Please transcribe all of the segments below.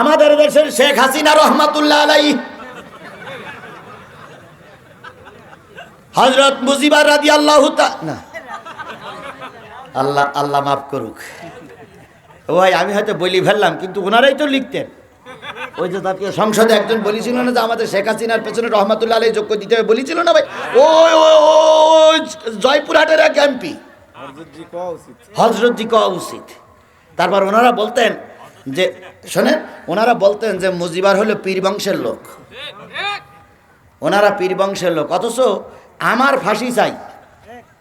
আমাদের দেশের শেখ হাসিনা রহমাতুল্লাহ আলাই হজরত মুজিবার রাদি আল্লাহ না। আল্লাহ আল্লাহ মাফ করুক। ওই আমি হয়তো বলি ফেললাম কিন্তু ওনারাই তো লিখতেন। ওই যে জাতীয় সংসদে একজন বলেছিল না যে আমাদের শেখ হাসিনার পেছনে রহমাতুল্লাহ আলাই যোগ্য দিতে হবে বলেছিল না ভাই? ওই ওই ওই জয়পুরহাটের এক এমপি। হজরত জি কওয়া উচিত। তারপর ওনারা বলতেন যে, শোনেন, ওনারা বলতেন যে মুজিবার হলো পীর বংশের লোক। ওনারা পীর বংশের লোক। অথচ আমার ফাঁসি চাই।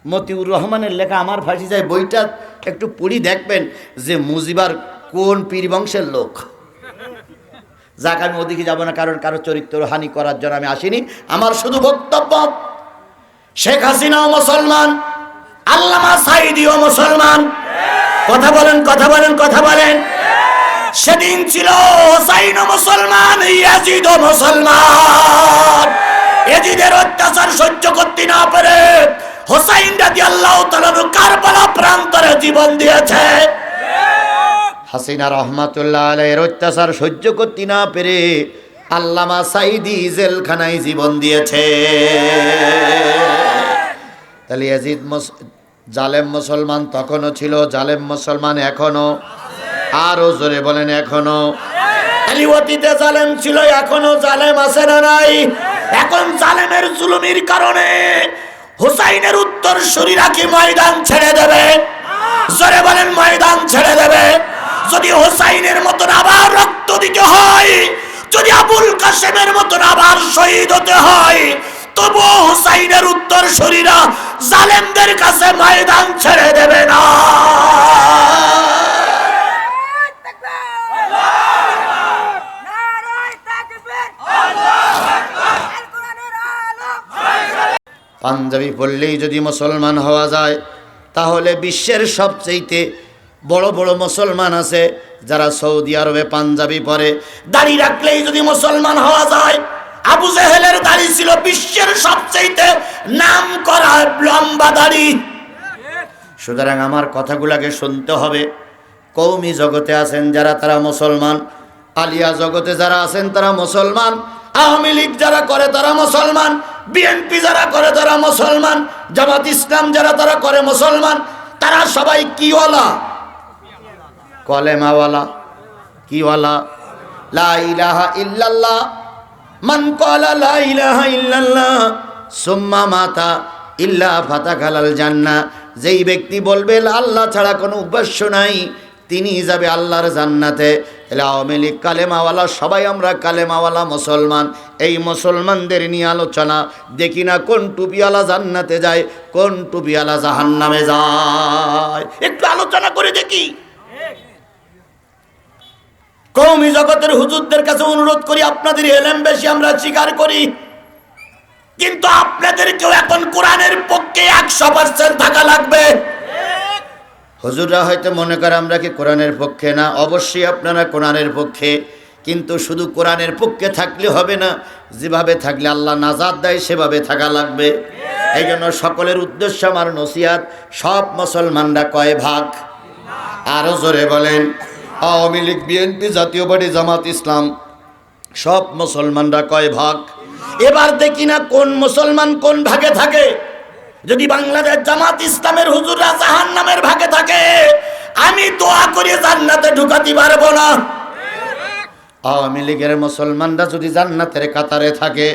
মতিউর রহমানের লেখা আমার ফাঁসি চাই বইটা একটু পড়ি দেখবেন যে মুজিবার কোন পীর বংশের লোক। যাক, আমি ওদিকে যাব না, কারণ কারও চরিত্র হানি করার জন্য আমি আসিনি। আমার শুধু বক্তব্য, শেখ হাসিনাও মুসলমান, আল্লামা সাইদিও মুসলমান। কথা বলেন কথা বলেন কথা বলেন। সেদিন ছিল হোসাইন মুসলমান, ইয়াজিদ মুসলমান। এজিদের অত্যাচার সহ্য করতে না পেরে হোসাইন রাজি আল্লাহ কারবালা প্রান্তরে জীবন দিয়েছে। হাসিনা রহমাতুল্লাহ আলাইয়ের অত্যাচার সহ্য করতে না পেরে আল্লামা সাইদি জেলখানায় জীবন দিয়েছে। তাহলে ইয়াজিদ জালেম মুসলমান তখনও ছিল, জালেম মুসলমান এখনও আরও জোরে বলেন এখনও। অতীতে জালেম ছিল, এখনও জালেম আছে না নাই? এখন জালেমের জুলুমির কারণে হুসাইনের উত্তর শরীরা কি ময়দান ছেড়ে দেবে? জোরে বলেন, ময়দান ছেড়ে দেবে। যদি হোসাইনের মতন আবার রক্ত দিতে হয়, যদি আবুল কাসেমের মতন আবার শহীদ হতে হয় তবু হুসাইনের উত্তর শরীরা জালেমদের কাছে ময়দান ছেড়ে দেবে না নারায় তাকবীর আল কোরআনের আলো পাঞ্জাবি পড়লেই যদি মুসলমান হওয়া যায়, তাহলে বিশ্বের সবচেয়েতে বড় বড় মুসলমান আছে যারা সৌদি আরবে পাঞ্জাবি পরে। দাড়ি রাখলেই যদি মুসলমান হওয়া যায়, আবু জেহেলের দাড়ি ছিল বিশ্বের সবচেয়েতে নাম করা লম্বা দাড়ি। সুতরাং আমার কথাগুলাকে শুনতে হবে। কৌমি জগতে আছেন যারা তারা মুসলমান, আলিয়া জগতে যারা আছেন তারা মুসলমান, আওয়ামী লীগ যারা করে তারা মুসলমান বিএনপি যারা করে তারা মুসলমান, জামাত ইসলাম যারা তারা করে মুসলমান, তারা সবাই কিওয়ালা। কলেমাওয়ালা, কিওয়ালা। লা ইলাহা ইল্লাল্লাহ। মান কলা লা ইলাহা ইল্লাল্লাহ, সুম্মা মাতা ইল্লা ফাতাকালাল জান্নাহ। যেই ব্যক্তি বলবে, আল্লাহ ছাড়া কোনো উপাস্য নাই, তিনি যাবে আল্লাহর জান্নাতে। তাহলে আওয়ামী লীগ কালেমাওয়ালা, সবাই আমরা কালেমাওয়ালা মুসলমান। এই মুসলমানদের নিয়ে আলোচনা, দেখি না কোন টুপিওয়ালা জান্নাতে যায়, কোন টুপিওয়ালা জাহান্নামে যায়। একটু আলোচনা করে দেখি। কৌমি জগতের হুজুরদের কাছে অনুরোধ করি, আপনাদের এলেম বেশি আমরা স্বীকার করি। কিন্তু আপনাদেরকেও এখন কোরআনের পক্ষে একশো পার্সেন্ট থাকা লাগবে। হুজুররা হয়তো মনে করে আমরা কি কোরআনের পক্ষে না? অবশ্যই আপনারা কোরআনের পক্ষে। কিন্তু শুধু কোরআনের পক্ষে থাকলে হবে না, যেভাবে থাকলে আল্লাহ নাজাদ দেয়, সেভাবে থাকা লাগবে। এই জন্য সকলের উদ্দেশ্য আমার নসিহাত, সব মুসলমানরা কয় ভাগ। আরও জোরে বলেন, আওয়ামী লীগ, বিএনপি, জাতীয় পার্টি, জামাত ইসলাম, সব মুসলমানরা কয় ভাগ। এবার দেখি না কোন মুসলমান কোন ভাগে থাকে। যদি বাংলাদেশ জামাত ইসলামের হুজুররা জাহান নামের ভাগে থাকে, আমি দোয়া করে জান্নাতে ঢুকাতে পারব না। আওয়ামী লীগের মুসলমানরা যদি জান্নাতের কাতারে থাকে,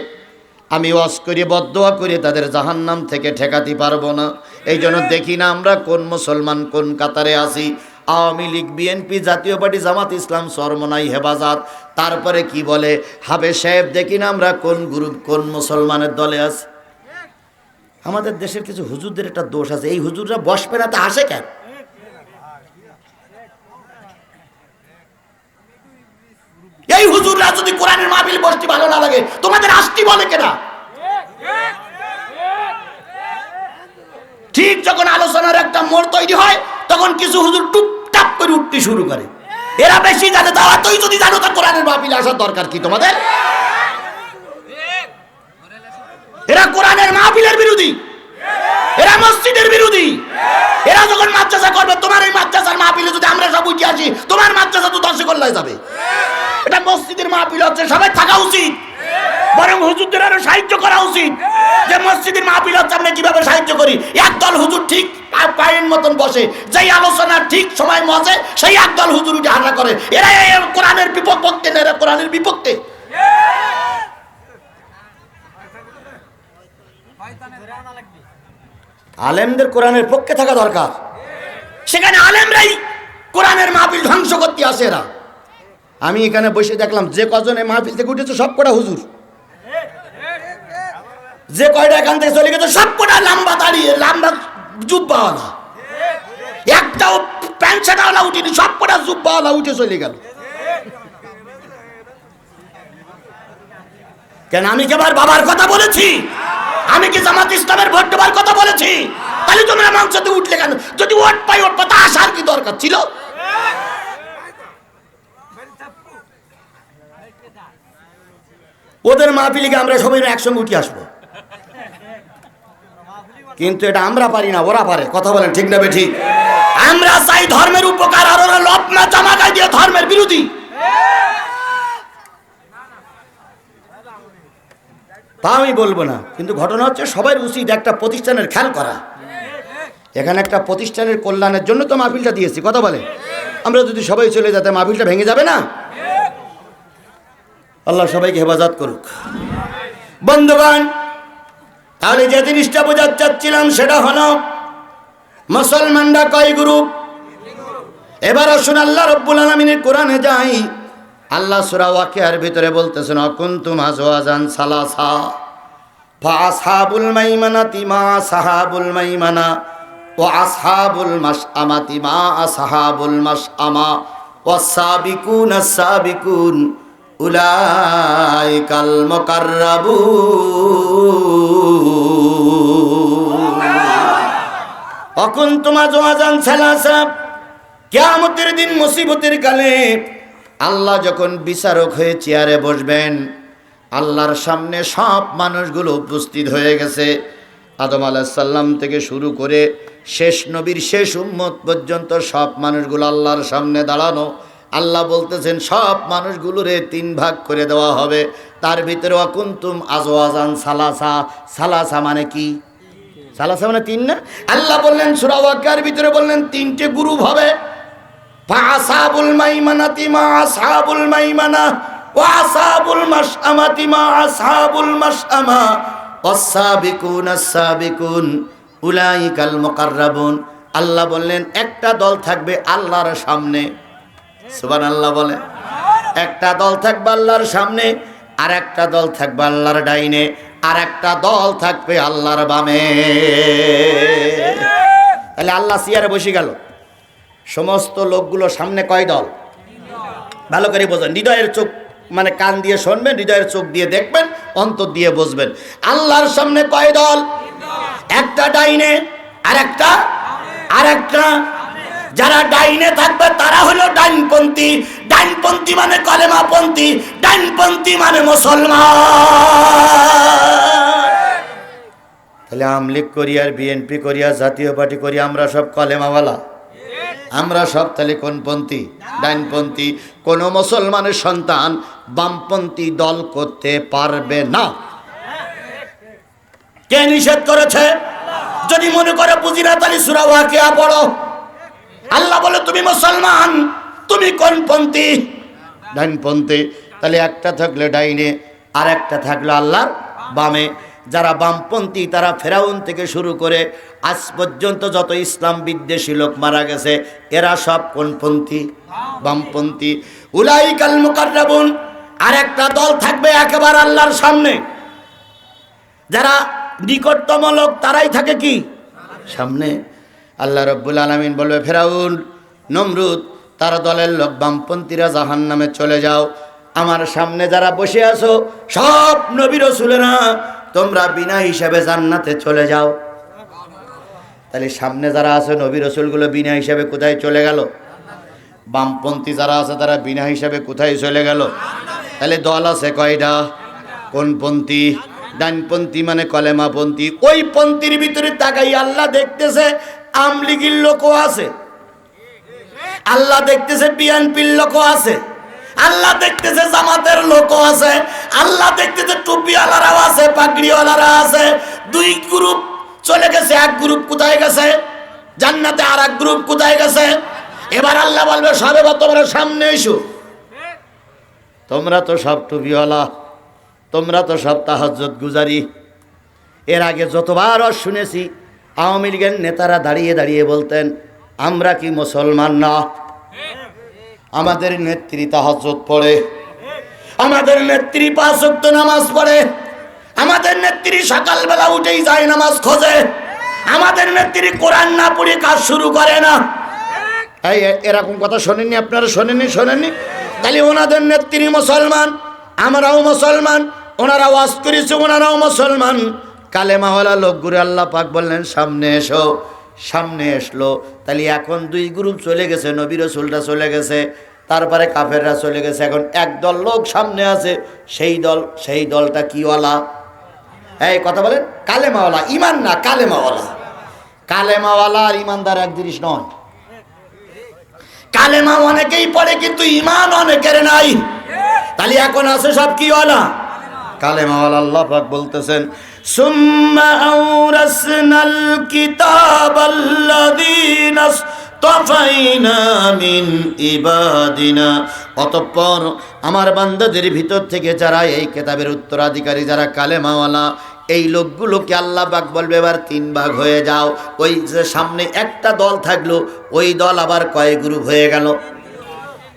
আমি ওয়াজ করে বদোয়া করে, তাদের জাহান্নাম থেকে ঠেকাতে পারব না। এই জন্য দেখি না আমরা কোন মুসলমান, কোন কাতারে আছি। Awami League, BNP Jatiya party, Jamaat Islam, Charmonai, Hefazat. তারপরে কি বলে? হাবে সাহেব, দেখি না আমরা কোন গ্রুপ, কোন মুসলমানের দলে আছি। আমাদের দেশের কিছু হুজুরদের একটা দোষ আছে। এই হুজুররা বসবে না তা আসে কেন? এই হুজুররা যদি কোরআনের মাহফিল বসতে ভালো না লাগে, তোমাদের আসতে বলে কেনা? ঠিক যখন আলোচনার একটা মোড় তৈরি হয়, তখন কিছু হুজুর টুপটাপ করে উঠতে শুরু করে। এরা বেশি জানে, তারা তুই যদি জানো, তা কোরআনের মাহফিল আসার দরকার কি তোমাদের? এরা কোরআনের মাহফিলের বিরোধী। এরা মসজিদের বিরোধী। এরা যখন মাদ্রাসা করবে, তোমার এই মাদ্রাসার মাহফিলে যদি আমরা সব উঠে আসি, তোমার মাদ্রাসা তো দর্শক যাবে। এটা মসজিদের মাহফিল হচ্ছে, সবাই থাকা উচিত। বরং হুজুরদের আরও সাহায্য করা উচিত। যে মসজিদের মাহফিল হচ্ছে, আমরা কীভাবে সাহায্য করি? একদল হুজুর ঠিক পায়ের মতন বসে, যেই আলোচনা ঠিক সময় মজে সেই একদল হুজুর উঠে হাঁটা করে। এরা কোরআনের বিপক্ষে, এরা কোরআনের বিপক্ষে। আলেমদের কোরআনের পক্ষে থাকা দরকার। সেখানে আলেমরাই কোরআনের মাহফিল ধ্বংস করতে আসে এরা। আমি এখানে বসে দেখলাম, যে কজনে মাহফিল থেকে উঠেছে, সব কটা হুজুর। যে কয়টা এখান থেকে চলে গেছে, সব কটা লম্বা দাঁড়িয়ে, লম্বা জুব্বাওয়ালা। একটাও প্যান্ট শার্টওয়ালা উঠিনি, সব কটা জুব্বাওয়ালা উঠে চলে গেল। কেন আমি কি আমার বাবার কথা বলেছি? জামাত ইসলামের ভোট কথা বলেছি। তাহলে তোমরা মঞ্চতে উঠলে কেন? যদি ওট পাই ওট পাতা, আসার কি দরকার ছিল? ওদের মাহফিলিকে আমরা সবাই একসঙ্গে উঠে আসব। কিন্তু এটা আমরা পারি না, ওরা পারে। কথা বলেন, ঠিক না ঠিক আমরা চাই ধর্মের উপকার, আর ওরা লপনা জামা গায়ে দিয়ে ধর্মের বিরোধী। তা আমি বলব না। কিন্তু ঘটনা হচ্ছে সবাই উচিত একটা প্রতিষ্ঠানের খেয়াল করা। এখানে একটা প্রতিষ্ঠানের কল্যাণের জন্য তো মাহফিলটা দিয়েছি, কথা বলে। আমরা যদি সবাই চলে যেতে মাহফিলটা ভেঙে যাবে না? আল্লাহ সবাইকে হেফাজত করুক। বন্ধুগণ, তাহলে যে জিনিসটা বোঝাতে চাচ্ছিলাম সেটা হলো, মুসলমানরা কয় গ্রুপ? এবার আসুন, আল্লাহ রব্বুল আলমিনের কোরআনে যাই। আল্লাহ সুরা ওয়াকিয়ার ভিতরে বলতেছেন, অকুন্তুম আজওয়াজান সালাসা ফাসহাবুল মাইমানাতি মা সাহাবুল মাইমানা, ও আসহাবুল মাসআমাতি মা আসহাবুল মাসআমা ওয়াসাবিকুন আসাবিকুন উলাইকাল মুকাররাবুন। অকুন তোমা জোয়াজান সালাসা, কেয়ামতের দিন মুসিবতের কালে আল্লাহ যখন বিচারক হয়ে চেয়ারে বসবেন, আল্লাহর সামনে সব মানুষগুলো উপস্থিত হয়ে গেছে। আদম আলাহিসাল্লাম থেকে শুরু করে শেষ নবীর শেষ উম্মত পর্যন্ত সব মানুষগুলো আল্লাহর সামনে দাঁড়ানো। আল্লাহ বলতেছেন, সব মানুষগুলোরে তিন ভাগ করে দেওয়া হবে। তার ভিতরে অকুন্তুম আজওয়াজান সালাসা। সালাসা মানে কি? সালাসা মানে তিন না? আল্লাহ বললেন সুরাওয়াকার ভিতরে বললেন, তিনটে গ্রুপ হবে। ফাসাবুল মাইমানাতি মা আসহাবুল মাইমানা, ওয়া আসহাবুল মাশআমাতি মা আসহাবুল মাশআমা ওয়াসাবিকুন আসাবিকুন উলাইকাল মুকাররাবুন। আল্লাহ বললেন, একটা দল থাকবে আল্লাহর সামনে। সুবহানাল্লাহ বলে। একটা দল থাকবে আল্লাহর সামনে আর একটা দল থাকবে আল্লাহর ডাইনে আর একটা দল থাকবে আল্লাহর বামে। তাহলে আল্লাহ সিয়ারে বসে গেল। সমস্ত লোকগুলো সামনে কয় দল? ভালো করে বোঝেন। হৃদয়ের চোখ মানে কান দিয়ে শুনবেন, হৃদয়ের চোখ দিয়ে দেখবেন, অন্তর দিয়ে বুঝবেন। আল্লাহর সামনে কয় দল? একটা ডাইনে আর একটা আর একটা যারা ডাইনে থাকবে, তারা হলো ডাইনপন্থী ডাইনপন্থী মানে কলেমাপন্থী ডাইনপন্থী মানে মুসলমান। তাহলে আমলিগ করি আর বিএনপি করি আর জাতীয় পার্টি করি আমরা সব কলেমাওয়ালা। আমরা সব তাহলে কোনপন্থী? ডাইনপন্থী কোন মুসলমানের সন্তান বামপন্থী দল করতে পারবে না। কে নিষেধ করেছে? যদি মনে করে বুঝি না তাহলে সুরা ওয়াকিয়া পড়ো। আল্লাহ বলে, তুমি মুসলমান, তুমি কোনপন্থী? ডাইনপন্থী তাহলে একটা থাকলে ডাইনে আর একটা থাকল আল্লাহর বামে। যারা বামপন্থী, তারা ফেরাউন থেকে শুরু করে আজ পর্যন্ত যত ইসলাম বিদ্বেষী লোক মারা গেছে, এরা সব কোনপন্থী বামপন্থী। উলাইকাল মুকাররাবুন আর একটা দল থাকবে একেবারে আল্লাহর সামনে। যারা নিকটতম লোক, তারাই থাকে কি? সামনে। আল্লাহ রব্বুল আলমিন বলবে, ফেরাউন, নমরুদ, তারা দলের লোক, বামপন্থীরা জাহান নামে চলে যাও। আমার সামনে যারা বসে আছো, সব নবী রসুলেরা তোমরা বিনা হিসাবে জান্নাতে চলে যাও। তাহলে সামনে যারা আছে, নবী রসুলগুলো বিনা হিসাবে কোথায় চলে গেল? বামপন্থী যারা আছে, তারা বিনা হিসাবে কোথায় চলে গেল? তাহলে দল আছে কয়টা? কোন পন্থী ডানপন্থী মানে কলেমাপন্থী। ওই পন্থীর ভিতরে তাকাই আল্লাহ দেখতেছে, আমলিগির লোকও আছে। আল্লাহ দেখতেছে বিএনপির লোকও আছে। আল্লাহ দেখতেছে জামাতের লোকও আছে, আল্লাহ দেখতেছে টুপিওয়ালারাও আছে, পাগড়িওয়ালারা আছে। দুই গ্রুপ চলে গেছে, এক গ্রুপ কোথায় গেছে? জান্নাতে আর এক গ্রুপ কোথায় গেছে? এবার আল্লাহ বলবে, সবে বা তোমরা সামনে এসো। তোমরা তো সব টুপিওয়ালা, তোমরা তো সব তাহাজ্জত গুজারি। এর আগে যতবার শুনেছি, আওয়ামী লীগের নেতারা দাঁড়িয়ে দাঁড়িয়ে বলতেন, আমরা কি মুসলমান না? আমাদের নেত্রী তাহাজ্জত পড়ে। আমাদের নেত্রী পাঁচ ওয়াক্ত নামাজ পড়ে। আমাদের নেত্রী সকালবেলা উঠেই যায় নামাজ খোঁজে। আমাদের নেত্রী কোরআন না পড়ে কাজ শুরু করে না। এই এরকম কথা শোনেননি আপনারা? শোনেননি? শোনেননি? তাহলে ওনাদের নেত্রী মুসলমান, আমরাও মুসলমান, ওনারা ওয়াজ করেছে, ওনারাও মুসলমান। কালেমাওয়ালা লোকগুলো আল্লাহ পাক বললেন, সামনে এসো। সামনে আসলো। তাহলে এখন দুই গ্রুপ চলে গেছে, নবী রসুলটা চলে গেছে, তারপরে কাফেররা চলে গেছে। এখন একদল লোক সামনে আছে, সেই দল, সেই দলটা কিওয়ালা এই কথা বলেন, কালেমাওয়ালা ইমান না কালেমাওয়ালা? কালেমাওয়ালা আর ইমানদার এক জিনিস নয়। কালেমা অনেকেই পড়ে কিন্তু ইমান অনেকের নাই। তাহলে এখন আছে সব কি ওয়ালা? কালেমাওয়ালা, আল্লাহ পাক বলতেছেন অতঃপর আমার বান্দাদের ভিতর থেকে যারা এই কেতাবের উত্তরাধিকারী, যারা কালেমাওয়ালা, এই লোকগুলোকে আল্লাহ পাক বলবে, এবার তিন ভাগ হয়ে যাও। ওই যে সামনে একটা দল থাকল, ওই দল আবার কয় গ্রুপ হয়ে গেল?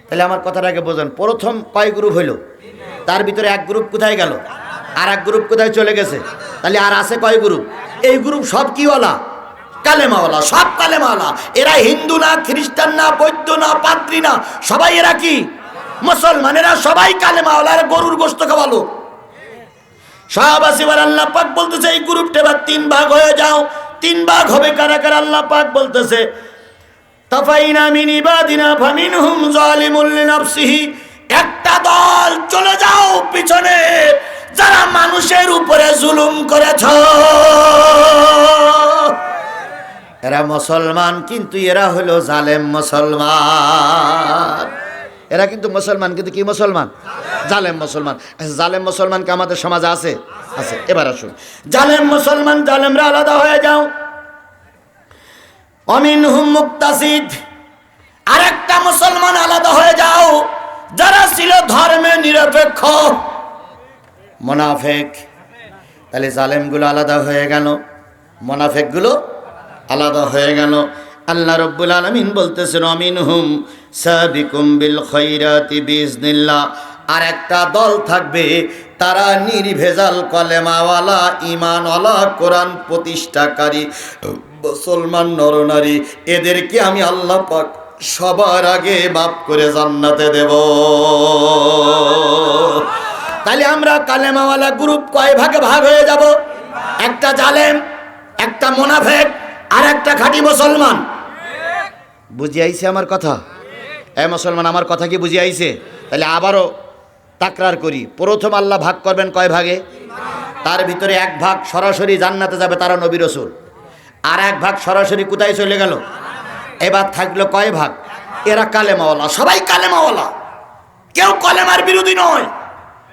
তাহলে আমার কথাটাকে বোঝেন। প্রথম কয় গ্রুপ হইল? তার ভিতরে এক গ্রুপ কোথায় গেল? আর এক গ্রুপ কোথায় চলে গেছে? তাহলে আর আছে কয় গ্রুপ এই গ্রুপ সব কি কিওয়ালা? কালেমাওয়ালা, সব কালেমাওয়ালা। এরা হিন্দু না, খ্রিস্টান না বৈদ্য না পাত্রী না, সবাই এরা কি? মুসলমান এরা সবাই কালেমাওয়ালা, এরা গরুর গোস্ত খাওয়ালো শাহবাস এবার আল্লাহ পাক বলতেছে, এই গ্রুপটা এবার তিন ভাগ হয়ে যাও। তিন ভাগ হবে কারা কারা? আল্লাহ পাক বলতেছে, তাফাইনা মিন ইবাদিনা ফামিনহুম জালিমুল লিনাফসিহি। একটা দল, চলে যাও পিছনে। যারা মানুষের উপরে জুলুম করেছ। এরা মুসলমান কিন্তু এরা হলো জালেম মুসলমান। এরা কিন্তু মুসলমান কিন্তু কি মুসলমান? জালেম মুসলমান। আচ্ছা, জালেম মুসলমান কি আমাদের সমাজে আছে? আছে এবার আসুন। জালেম মুসলমান জালেমরা আলাদা হয়ে যাও। অমিন হুম মুক্তাসিদ আরেকটা মুসলমান আলাদা হয়ে যাও যারা ছিল ধর্মে নিরপেক্ষ। মোনাফেক। তাহলে জালেমগুলো আলাদা হয়ে গেল, মোনাফেকগুলো আলাদা হয়ে গেল। আল্লাহ রব্বুল আলমিন বলতেছেন অমিন হুম সাবিকুম বিল খৈরাতি বিজনিল্লাহ আর একটা দল থাকবে, তারা নির্ভেজাল কলেমাওয়ালা ইমানওয়ালা কোরআন প্রতিষ্ঠাকারী, মুসলমান নরনারী। এদেরকে আমি আল্লাহ পাক সবার আগে মাফ করে জান্নাতে দেব। তাহলে আমরা কালেমাওয়ালা গ্রুপ কয় ভাগে ভাগ হয়ে যাব? একটা জালেম, একটা মোনাফেক, আর একটা খাঁটি মুসলমান। বুঝে আইছে আমার কথা? এ মুসলমান, আমার কথা কি বুঝে আইছে তাহলে আবারও তাকরার করি। প্রথম আল্লাহ ভাগ করবেন কয় ভাগে? তার ভিতরে এক ভাগ সরাসরি জান্নাতে যাবে তারা নবী রসুল। আর এক ভাগ সরাসরি কোথায় চলে গেল? এবার থাকল কয় ভাগ? এরা কালেমাওয়ালা, সবাই কালেমাওয়ালা। কেউ কলেমার বিরোধী নয়।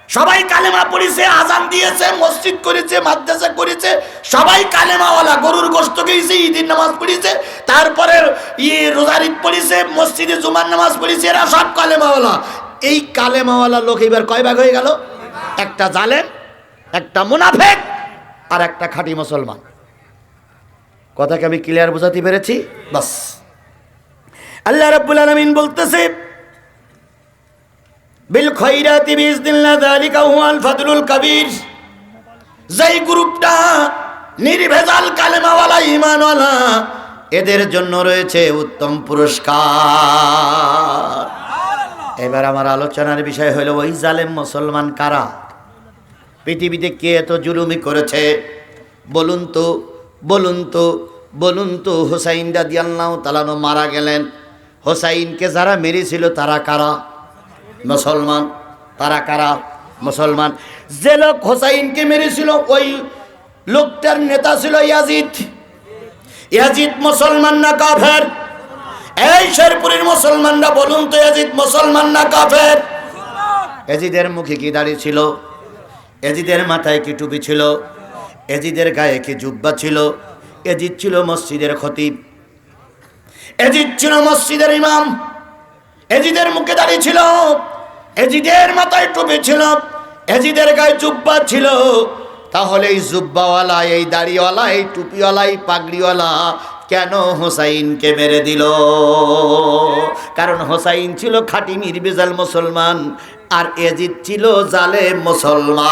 সবাই কালেমা পড়েছে, আজান দিয়েছে, মসজিদ করেছে, মাদ্রাসা করেছে, সবাই কালেমাওয়ালা, গরুর গোস্ত খেয়েছে, ঈদের নামাজ পড়েছে তারপরে ইয়ে রোজার ঈদ পড়েছে, মসজিদে জুমার নামাজ পড়েছে, এরা সব কালেমাওয়ালা। এই কালেমাওয়ালা লোক এবার কয় ভাগ হয়ে গেল? একটা জালেম, একটা মুনাফেক, আর একটা খাঁটি মুসলমান। কথাকে আমি ক্লিয়ার বোঝাতে পেরেছি? বাস। আল্লাহ রাব্বুল আলামিন বলতেছে বিল খৈরাতি বিইজনিল্লাহ যালিকা হুয়াল ফাদলুল কবির। যেই গ্রুপটা নির্ভেজাল কালেমাওয়ালা, ঈমানওয়ালা, এদের জন্য রয়েছে উত্তম পুরস্কার। এবার আমার আলোচনার বিষয় হলো, ওই জালেম মুসলমান কারা? পৃথিবীতে কে এত জুলুমি করেছে? বলুন তো বলুন তো বলুন তো, হোসাইন দাদি আল্লাহ তালানো মারা গেলেন। হোসাইনকে যারা মেরেছিল, তারা কারা? মুসলমান? তারা কারা? মুসলমান। যে লোক হোসাইনকে মেরেছিল, ওই লোকটার নেতা ছিল ইয়াজিদ। ইয়াজিদ মুসলমান না কাফের? এই শেরপুরের মুসলমানরা বলুন তো, ইয়াজিদ মুসলমান না কাফের? এজিদের মুখে কি দাড়ি ছিল? এজিদের মাথায় কি টুপি ছিল? এজিদের গায়ে কি জুব্বা ছিল? এজিদ ছিল মসজিদের খতিব। এজিদ ছিল মসজিদের ইমাম। এজিদের মুখে দাঁড়িয়ে ছিল। এজিদের মাথায় টুপি ছিল, এজিদের গায়ে জুব্বা ছিল। তাহলে এই জুব্বাওয়ালা, এই দাড়িওয়ালা, এই টুপিওয়ালা, এই পাগড়িওয়ালা কেন হোসাইনকে মেরে দিল? কারণ হোসাইন ছিল খাঁটি নির্বেজাল মুসলমান আর এজিদ ছিল জালে মুসলমান।